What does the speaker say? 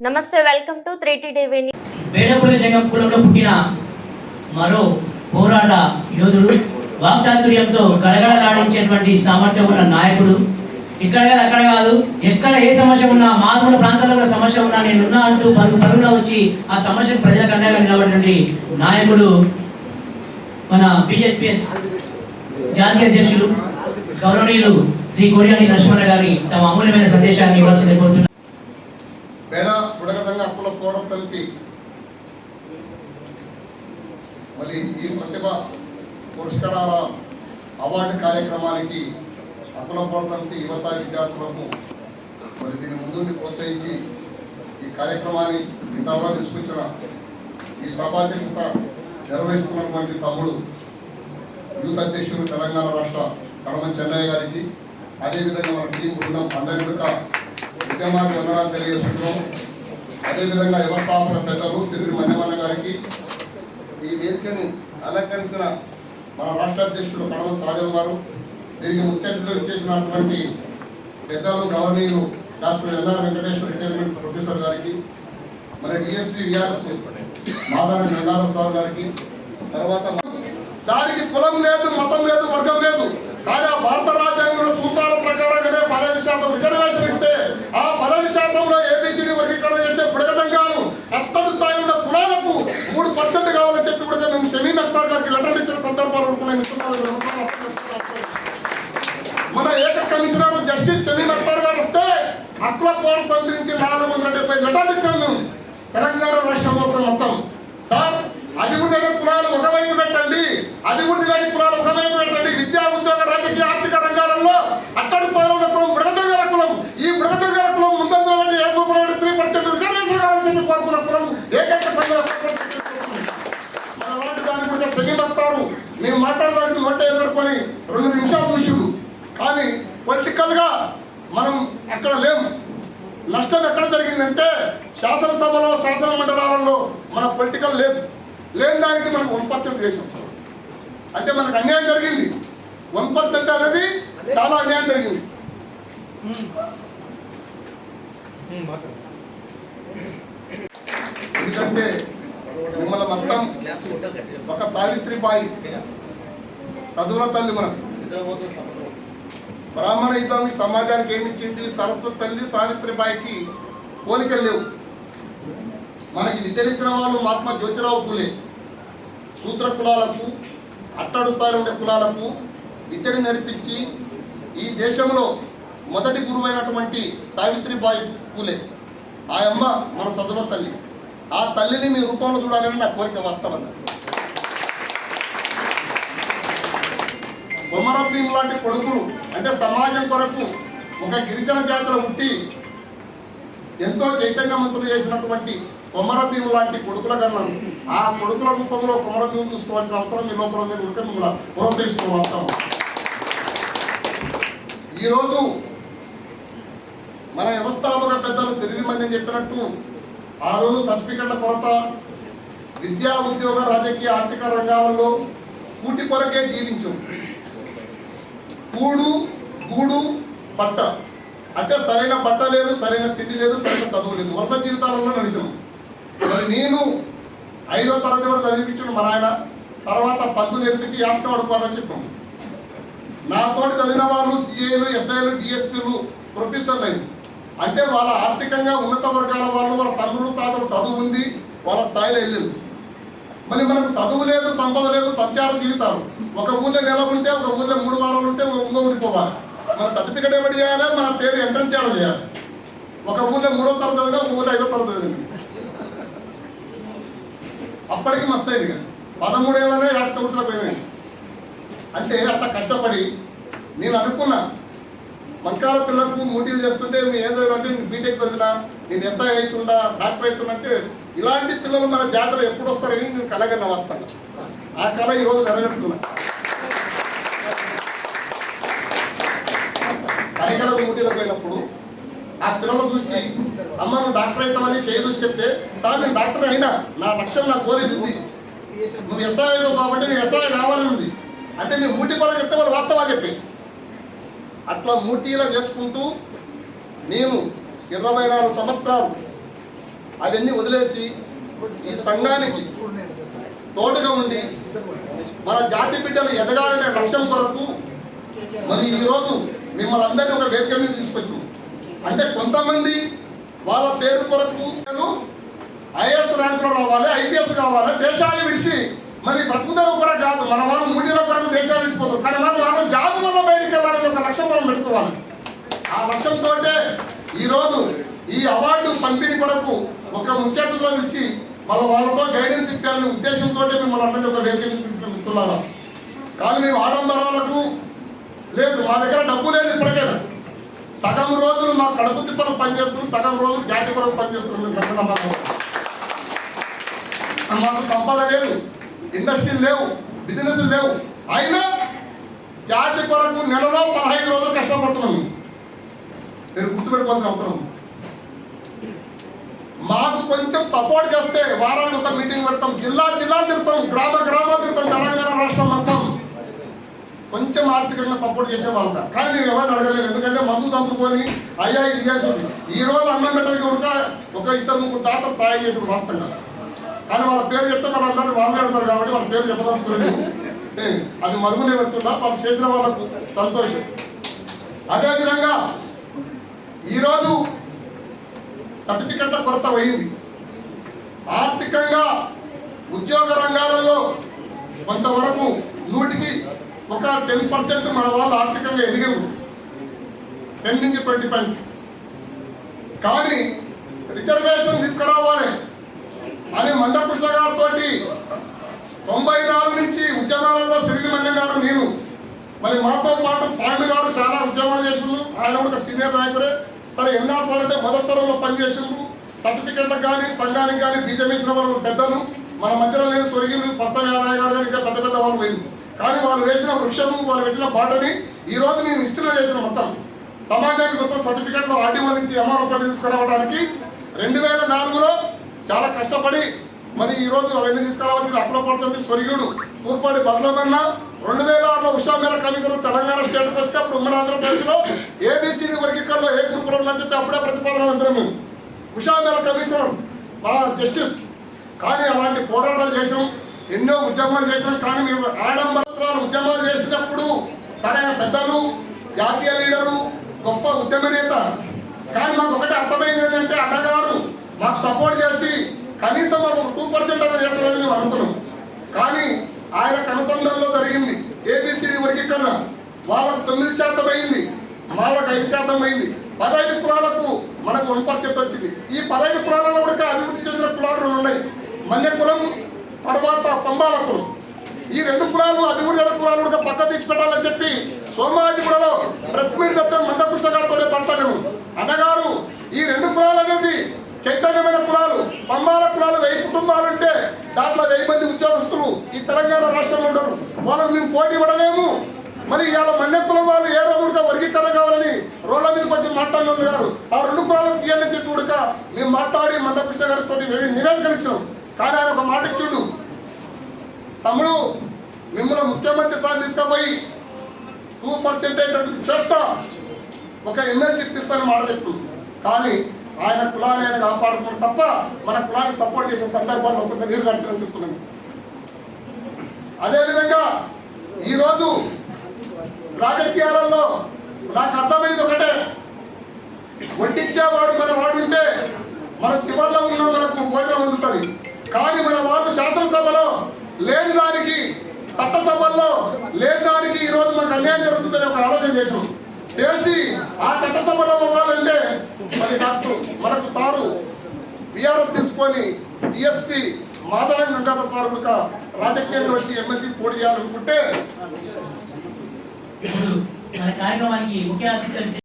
నమస్తే welcome to three TV news. వేడపుల జంగం కులంలో పుట్టిన మరో పోరాట యోధుడు వాక్చాతుర్యంతో గడగడలాడించేటువంటి సామర్థ్యం ఉన్న నాయకుడు ఇక్కడ కాదు అక్కడ కాదు ఎక్కడ ఏ సమస్య ఉన్నా మారుమూల ప్రాంతాల్లో కూడా సమస్య ఉన్నా నేను ఉన్నా అంటూ పరుగు పరుగున వచ్చి ఆ సమస్యను ప్రజలకు అండగా నిలబడినటువంటి నాయకుడు మన బీజేపీఎస్ జాతీయ అధ్యక్షులు గౌరవనీయులు శ్రీ కోడియాని లక్ష్మణ గారి తమ అమూల్యమైన సందేశాన్ని ఇవ్వాల్సింది కోరుతున్నారు పేద బుడగతంగా హక్కుల సమితి మరి ఈ ప్రతిభ పురస్కారాల అవార్డు కార్యక్రమానికి అప్పుల పోరాట సమితి యువత విద్యార్థులకు మరి దీని ముందుని ప్రోత్సహించి ఈ కార్యక్రమాన్ని ఇంతవరకు తీసుకొచ్చిన ఈ సభాధ్యక్షత నిర్వహిస్తున్నటువంటి తమ్ముడు యూత్ అధ్యక్షుడు తెలంగాణ రాష్ట్ర కడమ చెన్నయ్య గారికి అదేవిధంగా మన టీం బృందం అందరి యొక్క ఉద్యమానికి వందనాలు తెలియజేస్తున్నాం అదేవిధంగా వ్యవస్థాపక పెద్దలు శ్రీ మన్యమన్న గారికి ఈ వేదికను అలంకరించిన మన రాష్ట్ర అధ్యక్షుడు కడమ సాజవ్ గారు దీనికి ముఖ్య అతిథులు చేసినటువంటి పెద్దలు గవర్నీయులు doctor NR Venkateswara retirement professor గారికి మన DSP VRS Madana Gangadhar sir గారికి తర్వాత దానికి కులం లేదు మతం లేదు వర్గం లేదు కానీ ఆ భారత రాజ్యాంగంలో సూత్రాలు ప్రకారంగానే పదహైదు శాతం రిజర్వేషన్ ఇస్తే ఆ పదహైదు శాతంలో ఏబిసిడి వర్గీకరణ చేస్తే బుడగదంగాను అత్తడి స్థాయి ఉన్న కులాలకు మూడు పర్సెంట్ కావాలని చెప్పి కూడా మేము షమీన్ అఖ్తార్ గారికి లెటర్ ఇచ్చిన సందర్భాలు కూడా మేము ఇస్తున్నాము. మన ఏక కమిషనర్ జస్టిస్ షమీన్ అఖ్తార్ గారు వస్తే హక్కుల పోరాట సమితి నుంచి నాలుగు వందల డెబ్బై లెటర్లు ఇచ్చాము తెలంగాణ రాష్ట్రం మొత్తం మొత్తం. సార్ అభివృద్ధి అనే కులాలు ఒకవైపు పెట్టండి. అభివృద్ధి లేని కులాలు ఒకవైపు పెట్టండి. విద్యా ఉద్యోగ రాజకీయ ఆర్థిక రంగాలలో అట్టడి స్థానంలో కులం బృహదంగల కులం. ఈ బృహదంగల కులం ముందంగా ఏ కులం త్రీ పర్సెంట్ రిజర్వేషన్ కావాలని చెప్పి కోరుకున్న కులం ఏకైక సంఘం మన లాంటి దాని గురించి సెకండ్ వస్తారు మేము మాట్లాడడానికి నోట ఏర్పడుకొని రెండు నిమిషాలు చూసుడు కానీ పొలిటికల్గా మనం అక్కడ లేము నష్టం ఎక్కడ జరిగిందంటే శాసనసభలో శాసన మండలాలలో మన పొలిటికల్ లేదు లేని దానికి మనకు వన్ పర్సెంట్ చేసాం. అంటే మనకు అన్యాయం జరిగింది. వన్ పర్సెంట్ అనేది చాలా అన్యాయం జరిగింది. ఎందుకంటే మిమ్మల్ని మొత్తం ఒక సావిత్రిబాయి చదువుల తల్లి మనం. బ్రాహ్మణ యుద్ధానికి సమాజానికి ఏమి ఇచ్చింది? సరస్వతి తల్లి సావిత్రిబాయికి పోలికలు లేవు. మనకి విద్యనిచ్చిన వాళ్ళు మహాత్మా జ్యోతిరావు పూలే. సూత్ర కులాలకు అట్టడు స్థాయిలో ఉండే కులాలకు విద్యను నేర్పించి ఈ దేశంలో మొదటి గురువైనటువంటి సావిత్రిబాయి పూలే. ఆ అమ్మ మన చదువుల తల్లి. ఆ తల్లిని మీ రూపంలో చూడాలని నా కోరిక వాస్తవంగా. కొమరభీం లాంటి కొడుకులు అంటే సమాజం కొరకు ఒక గిరిజన జాతిలో ఉట్టి ఎంతో చైతన్యవంతులు చేసినటువంటి కొమరభీం లాంటి కొడుకుల కన్నా ఆ కొడుకుల రూపంలో కొమరభీం చూసుకోవాల్సిన అవసరం మీ లోపల ఉంది ఉంటే మిమ్మల్ని ప్రోత్సహిస్తూ వాస్తవం ఈరోజు మన వ్యవస్థాపక పెద్దలు శరీరమని చెప్పినట్టు ఆ రోజు సర్టిఫికెట్ల కొరత విద్యా ఉద్యోగ రాజకీయ ఆర్థిక రంగాలలో కూటి కొరకే జీవించాం. కూడు గూడు బట్ట. అంటే సరైన బట్ట లేదు సరైన తిండి లేదు సరైన చదువు లేదు. వరుస జీవితాలలో నడిచాం. మరి నేను ఐదో తరగతి వరకు చదివించిన మా నాయన. తర్వాత పద్దు నేర్పించి యాస్క పడుకోవాలని చెప్పాం నాతోటి చదివిన వాళ్ళు సిఏలు ఎస్ఐలు డిఎస్పీలు ప్రొఫెసర్లు అయింది అంటే వాళ్ళ ఆర్థికంగా ఉన్నత వర్గాల వాళ్ళు వాళ్ళ తండ్రులు తాతలు చదువు ఉంది వాళ్ళ స్థాయిలో వెళ్ళింది. మళ్ళీ మనకు చదువు లేదు సంపద లేదు సంచార జీవితాలు. ఒక ఊళ్ళో నెల ఉంటే ఒక ఊళ్ళో మూడు వారాలు ఉంటే ఇంకో ఉండిపోవాలి. మన సర్టిఫికెట్ ఎవరు చేయాలి? మన పేరు ఎంట్రన్స్ చేయడం చేయాలి? ఒక ఊళ్ళో మూడో తరగతి ఒక ఊళ్ళో ఐదో తరగతి అప్పటికి మస్తు అయింది ఇక. పదమూడేళ్ళనే రాష్ట్ర వృత్తిలో పోయినాయి. అంటే అట్లా కష్టపడి నేను అనుకున్నా మంకాల పిల్లలకు మూటీలు చేస్తుంటే నేను ఏదో అంటే నేను బీటెక్ చదివినా నేను ఎస్ఐ అవుతుండా డాక్టర్ అవుతున్నా అంటే ఇలాంటి పిల్లలు మన జాతర ఎప్పుడు వస్తారని నేను కలగన్న వస్తాను ఆ కళ ఈరోజు నెరవేరుతున్నా కలికల మూటీలకు పోయినప్పుడు ఆ పిల్లలు చూసి అమ్మ నువ్వు డాక్టర్ అవుతామని చేయి చూసి చెప్తే సార్ నేను డాక్టర్ అయినా నా లక్ష్యం నా కోరేది ఉంది నువ్వు ఎస్ఐ అయినావు కాబట్టి నేను ఎస్ఐ కావాలని ఉంది. అంటే నేను మూటి పనులు చెప్తే వాళ్ళు వాస్తవాలు చెప్పి అట్లా మూటీలా చేసుకుంటూ నేను ఇరవై నాలుగు సంవత్సరాలు అవన్నీ వదిలేసి ఈ సంఘానికి తోడుగా ఉండి మన జాతి బిడ్డలు ఎదగాలనే లక్ష్యం కొరకు మరి ఈరోజు మిమ్మల్ని అందరినీ ఒక వేదిక మీద తీసుకొచ్చింది అంటే కొంతమంది వాళ్ళ పేరు కొరకు నేను ఐఏఎస్ ర్యాంకులో రావాలి ఐపీఎస్ కావాలి దేశాలు విడిచి మరి బ్రతుకుదల కొరకు కాదు. మన వాళ్ళు మూడీల కొరకు దేశాలు విడిచిపోతారు. కానీ మనం వాళ్ళు జాబ్ వల్ల బయటికి వెళ్ళాలని ఒక లక్ష్యం మనం పెట్టుకోవాలి. ఆ లక్ష్యంతో ఈరోజు ఈ అవార్డు పంపిణీ కొరకు ఒక ముఖ్య అతిథిలో పిలిచి వాళ్ళ వాళ్ళతో గైడెన్స్ ఇప్పారనే ఉద్దేశంతో మిమ్మల్ని అందరినీ ఒక వేదిక మిత్రులారా. కానీ మేము ఆడంబరాలకు లేదు మా దగ్గర డబ్బు లేదు ఇప్పటికైనా. సగం రోజులు మా కడుపు తిప్పలు పనిచేస్తున్నాం సగం రోజులు జాతి కొరకు పనిచేస్తున్నాం మాకు సంపద లేదు ఇండస్ట్రీలు లేవు బిజినెస్ లేవు. అయినా జాతి కొరకు నెలలో పదహైదు రోజులు కష్టపడుతున్నాం మీరు గుర్తుపెట్టుకోవాల్సిన అవసరం మాకు కొంచెం సపోర్ట్ చేస్తే వారానికి ఒక మీటింగ్ పెడతాం జిల్లా జిల్లా తిరుగుతాం గ్రామ గ్రామాలు తిరుగుతాం తెలంగాణ రాష్ట్రం మొత్తం. కొంచెం ఆర్థికంగా సపోర్ట్ చేసే వాళ్ళ కానీ నేను ఎవరిని అడగలేదు చంపుకొని అయ్యా ఇది చేయాల్సి ఈ రోజు అన్నం పెట్టడానికి కూడా ఒక ఇద్దరు ముగ్గురు దాతలు సాయం చేసిన వాస్తవంగా. కానీ వాళ్ళ పేరు చెప్తే మన అందరూ వాళ్ళే అడుగుతారు కాబట్టి వాళ్ళ పేరు చెప్పదలుచుకోలేదు. అది మరుగునే పెట్టుకున్నా వాళ్ళు చేసిన వాళ్ళకు సంతోషం. అదేవిధంగా ఈరోజు సర్టిఫికెట్ల కొరత అయింది ఆర్థికంగా ఉద్యోగ రంగాలలో కొంతవరకు నూటికి ఒక టెన్ పర్సెంట్ మన వాళ్ళు ఆర్థికంగా ఎదిగారు పెండింగ్ నుంచి ట్వంటీ కానీ రిజర్వేషన్ తీసుకురావాలి అని మండకృష్ణ గారితో తొంభై నాలుగు నుంచి ఉద్యమాలలో సిరిగి మన్య గారు నేను. మరి మాతో పాటు పాండు గారు చాలా ఉద్యమాలు చేసిండ్రు. ఆయన కూడా ఒక సీనియర్ నాయకుడే. సరే ఎన్ఆర్ సార్ అంటే మొదటి తరంలో పనిచేసిండ్రు. సర్టిఫికెట్లకు కానీ సంఘానికి కానీ బీజం వాళ్ళు పెద్దలు. మన మధ్యలో లేని స్వర్గీయులు పస్తం యాదయ్య గారు కానీ ఇంకా పెద్ద పెద్ద వాళ్ళు పోయింది కానీ వాళ్ళు వేసిన వృక్షము వాళ్ళు పెట్టిన పాటని ఈ రోజు మేము విస్తరణ చేసిన మొత్తం. సమాజానికి కొత్త సర్టిఫికెట్లు ఆర్టీఓ నుంచి ఎంఆర్ఓ పడి తీసుకురావడానికి రెండు వేల నాలుగులో చాలా కష్టపడి మరి ఈరోజు అవన్నీ తీసుకురావాల్సింది అప్రపడుతుంది పడుతుంది స్వర్గీయుడు తూర్పాటి రెండు వేల ఆరులో ఉషా మేర కమిషన్ తెలంగాణ స్టేట్కి వస్తే అప్పుడు ఉమ్మడి ఆంధ్రప్రదేశ్లో ఏబిసిడి వర్గీకరణలో ఏ గ్రూప్ అని చెప్పి అప్పుడే ప్రతిపాదన ఉంటాము ఉషా మేర కమిషనర్ మా జస్టిస్. కానీ అలాంటి పోరాటాలు చేసాం ఎన్నో ఉద్యమాలు చేసినాం కానీ మేము ఆడంబరాలు ఉద్యమాలు చేసినప్పుడు సరైన పెద్దలు జాతీయ లీడర్ ఉద్యమ నేత. కానీ మాకు ఒకటి అర్థమైంది ఏంటంటే అన్నగారు మాకు సపోర్ట్ చేసి కనీసం మాకు టూ పర్సెంట్ అన్న చేస్తారని మేము అనుకున్నాం. కానీ ఆయన కనుకొండల్లో జరిగింది. ఏబిసిడి వర్గీకరణ వాళ్ళకు తొమ్మిది శాతం అయింది. వాళ్ళకు ఐదు శాతం అయింది. పదహైదు కులాలకు మనకు వన్ పర్సెంట్ వచ్చింది. ఈ పదహైదు కులాలలో కూడా అభివృద్ధి చెందిన కులాలు రెండు ఉన్నాయి. మన్య కులం తర్వాత పంబాల కులం ఈ రెండు కులాలు అభివృద్ధి కులాలు కూడా పక్క తీసి పెట్టాలని చెప్పి సోమాజిగూడలో ప్రెస్ మీట్ చెప్తే మంద గారితో మాట్లాడాము. అన్నగారు ఈ రెండు కులాలు అనేది చైతన్యమైన కులాలు పంబాల కులాలు వెయ్యి కుటుంబాలు ఉంటే దాంట్లో వెయ్యి మంది ఉద్యోగస్తులు ఈ తెలంగాణ రాష్ట్రంలో ఉండరు. వాళ్ళకు మేము పోటీ పడలేము. మరి ఇవాళ మన్య కులం వాళ్ళు ఏ రోజుగా వర్గీకరణ కావాలని రోడ్ల మీద వచ్చి మాట్లాడినారు గారు ఆ రెండు కులాలు తీయాలని చెప్పి కూడా మేము మాట్లాడి మందకృష్ణ గారితో నివేదికలు ఇచ్చినాం. కానీ ఆయన ఒక మాట ఇచ్చుడు. తమ్ముడు మిమ్మల్ని ముఖ్యమంత్రి స్థానం తీసుకుపోయి టూ పర్సెంటేజ్ చేస్తా. ఒక ఎమ్మెల్యే చెప్పిస్తాను మాట చెప్పు కానీ ఆయన కులాన్ని ఆయన కాపాడుకున్నాడు తప్ప మన కులాన్ని సపోర్ట్ చేసే సందర్భాల్లో ఒక నీరు గడిచిన చెప్తున్నాను. అదేవిధంగా ఈరోజు రాజకీయాలలో నాకు అర్థమైంది ఒకటే. వడ్డించేవాడు మన వాడుంటే మన చివరిలో ఉన్న మనకు భోజనం అందుతుంది. కానీ మన వాళ్ళు శాసనసభలో లేని దానికి చట్టసభల్లో లేని దానికి ఈ రోజు మనకు అన్యాయం జరుగుతుందని ఒక ఆలోచన చేసాం చేసి ఆ చట్టసభలో అవ్వాలంటే మరి డాక్టర్ మనకు సారు విఆర్ఎఫ్ తీసుకొని D S P Madhava Venkata sir కూడా రాజకీయంగా వచ్చి ఎమ్మెల్సీ పోటీ చేయాలనుకుంటే మన కార్యక్రమానికి ముఖ్య అతిథి